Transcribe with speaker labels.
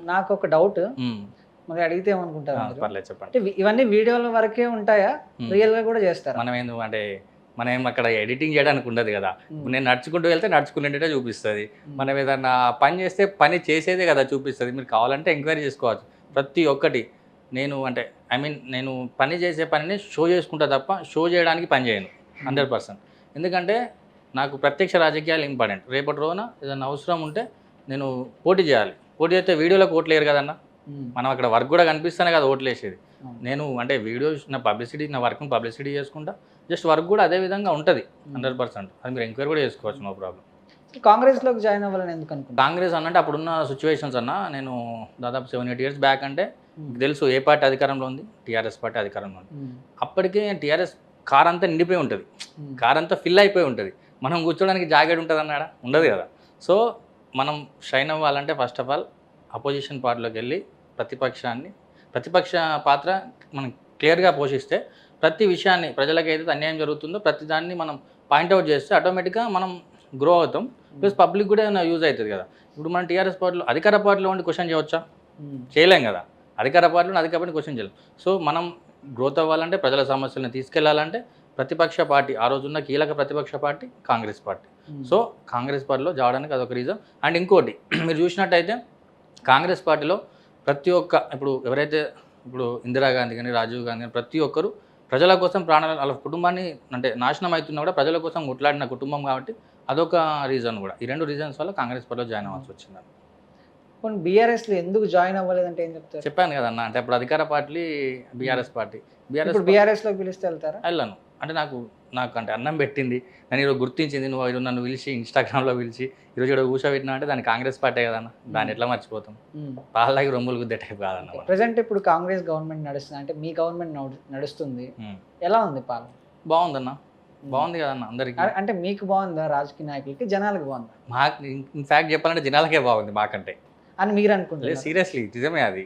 Speaker 1: నాకు ఒక డౌట్ మరి అడిగితే ఏమనుకుంటారు?
Speaker 2: పర్లేదు చెప్పండి.
Speaker 1: అంటే ఇవి- ఇవన్నీ వీడియోల వరకే ఉంటాయా. రియల్గా కూడా చేస్తారా?
Speaker 2: మనం ఏందో అంటే మనం ఏం అక్కడ ఎడిటింగ్ చేయడానికి ఉండదు కదా. నేను నడుచుకుంటూ వెళ్తే నడుచుకునేటే చూపిస్తుంది. మనం ఏదన్నా పని చేస్తే పని చేసేదే కదా చూపిస్తుంది. మీరు కావాలంటే ఎంక్వైరీ చేసుకోవచ్చు. ప్రతి ఒక్కటి నేను అంటే ఐ మీన్ నేను పని చేసే పనిని షో చేసుకుంటా తప్ప షో చేయడానికి పని చేయను. Hundred percent. ఎందుకంటే నాకు ప్రత్యక్ష రాజకీయాలు ఇంపార్టెంట్. రేపటి రోజున ఏదైనా అవసరం ఉంటే నేను పోటీ చేయాలి. పోటీ చేస్తే వీడియోలోకి ఓట్లు వేయరు కదన్న. మనం అక్కడ వర్క్ కూడా కనిపిస్తేనే కదా ఓట్లు వేసేది
Speaker 1: అవును.
Speaker 2: నేను అంటే వీడియో నా పబ్లిసిటీ నా వర్క్ని పబ్లిసిటీ చేసుకుంటా జస్ట్ వర్క్ కూడా అదే విధంగా ఉంటుంది హండ్రెడ్ పర్సెంట్. అది మీరు ఎంక్వైరీ కూడా చేసుకోవచ్చు నో ప్రాబ్లం.
Speaker 1: కాంగ్రెస్లోకి జాయిన్ అవ్వాలని ఎందుకు అనుకుంటా
Speaker 2: కాంగ్రెస్ అన్నంటే అప్పుడున్న సిచ్యువేషన్స్ అన్న నేను దాదాపు సెవెన్ ఎయిట్ ఇయర్స్ బ్యాక్ అంటే మీకు తెలుసు ఏ పార్టీ అధికారంలో ఉంది? టీఆర్ఎస్ పార్టీ అధికారంలో ఉంది. అప్పటికే టీఆర్ఎస్ కార్ అంతా నిండిపోయి ఉంటుంది. కార్ అంతా ఫిల్ అయిపోయి ఉంటుంది. మనం కూర్చోడానికి జాకెట్ ఉంటుంది అన్నాడా ఉండదు కదా. సో మనం షైన్ అవ్వాలంటే ఫస్ట్ ఆఫ్ ఆల్ అపోజిషన్ పార్టీలోకి వెళ్ళి ప్రతిపక్షాన్ని ప్రతిపక్ష పాత్ర మనం క్లియర్గా పోషిస్తే ప్రతి విషయాన్ని ప్రజలకు ఏదైతే అన్యాయం జరుగుతుందో ప్రతి దాన్ని మనం పాయింట్అవుట్ చేస్తే ఆటోమేటిక్గా మనం గ్రో అవుతాం. ప్లస్ పబ్లిక్ కూడా ఏమైనా యూజ్ అవుతుంది కదా. ఇప్పుడు మనం టీఆర్ఎస్ పార్టీలో అధికార పార్టీలో ఉండి క్వశ్చన్ చేయవచ్చా? చేయలేం కదా. అధికార పార్టీలో అధికార పార్టీ క్వశ్చన్ చేయలేం. సో మనం గ్రోత్ అవ్వాలంటే ప్రజల సమస్యలను తీసుకెళ్ళాలంటే ప్రతిపక్ష పార్టీ ఆ రోజున్న కీలక ప్రతిపక్ష party Congress party. So Congress పార్టీలో జావడానికి అదొక రీజన్ అండ్ ఇంకోటి మీరు చూసినట్టయితే కాంగ్రెస్ పార్టీలో ప్రతి ఒక్క ఇప్పుడు ఎవరైతే ఇప్పుడు ఇందిరాగాంధీ కానీ రాజీవ్ గాంధీ కానీ ప్రతి ఒక్కరు ప్రజల కోసం ప్రాణాలు వాళ్ళ కుటుంబాన్ని అంటే నాశనం అవుతున్నా కూడా ప్రజల కోసం కొట్లాడిన కుటుంబం కాబట్టి అదొక రీజన్ కూడా. ఈ రెండు రీజన్స్ వల్ల కాంగ్రెస్ పార్టీలో జాయిన్ అవ్వాల్సి వచ్చింది
Speaker 1: కొన్ని బీఆర్ఎస్లో ఎందుకు జాయిన్ అవ్వలేదంటే ఏం చెప్తారు?
Speaker 2: చెప్పాను కదన్న అంటే అప్పుడు అధికార పార్టీ బీఆర్ఎస్ పార్టీ. బీఆర్ఎస్
Speaker 1: ఇప్పుడు బీఆర్ఎస్లోకి పిలిస్తే వెళ్తారా?
Speaker 2: వెళ్ళాను. అంటే నాకు నాకు అంటే అన్నం పెట్టింది. నన్ను ఈరోజు గుర్తించింది నువ్వు ఈరోజు నన్ను పిలిచి ఇన్స్టాగ్రామ్లో పిలిచి ఈరోజు ఇక్కడ కూర్చోబెట్టినా అంటే దాని కాంగ్రెస్ పార్టీ కదన్న. దాన్ని ఎట్లా మర్చిపోతాం? పాలకి రొమ్ములు గుద్దే టైప్ కాదన్న.
Speaker 1: ప్రజెంట్ ఇప్పుడు కాంగ్రెస్ గవర్నమెంట్ నడుస్తుంది అంటే మీ గవర్నమెంట్ నడుస్తుంది. ఎలా ఉంది పాలన?
Speaker 2: బాగుందన్న. బాగుంది కదన్న అందరికి.
Speaker 1: అంటే మీకు బాగుందా రాజకీయ నాయకులకి జనాలకు బాగుందా?
Speaker 2: మాకు ఇన్ఫాక్ట్ చెప్పాలంటే జనాలకే బాగుంది మాకంటే.
Speaker 1: అని మీరు
Speaker 2: లేదు
Speaker 1: అనుకుంటున్నారు
Speaker 2: సీరియస్లీ నిజమే అది.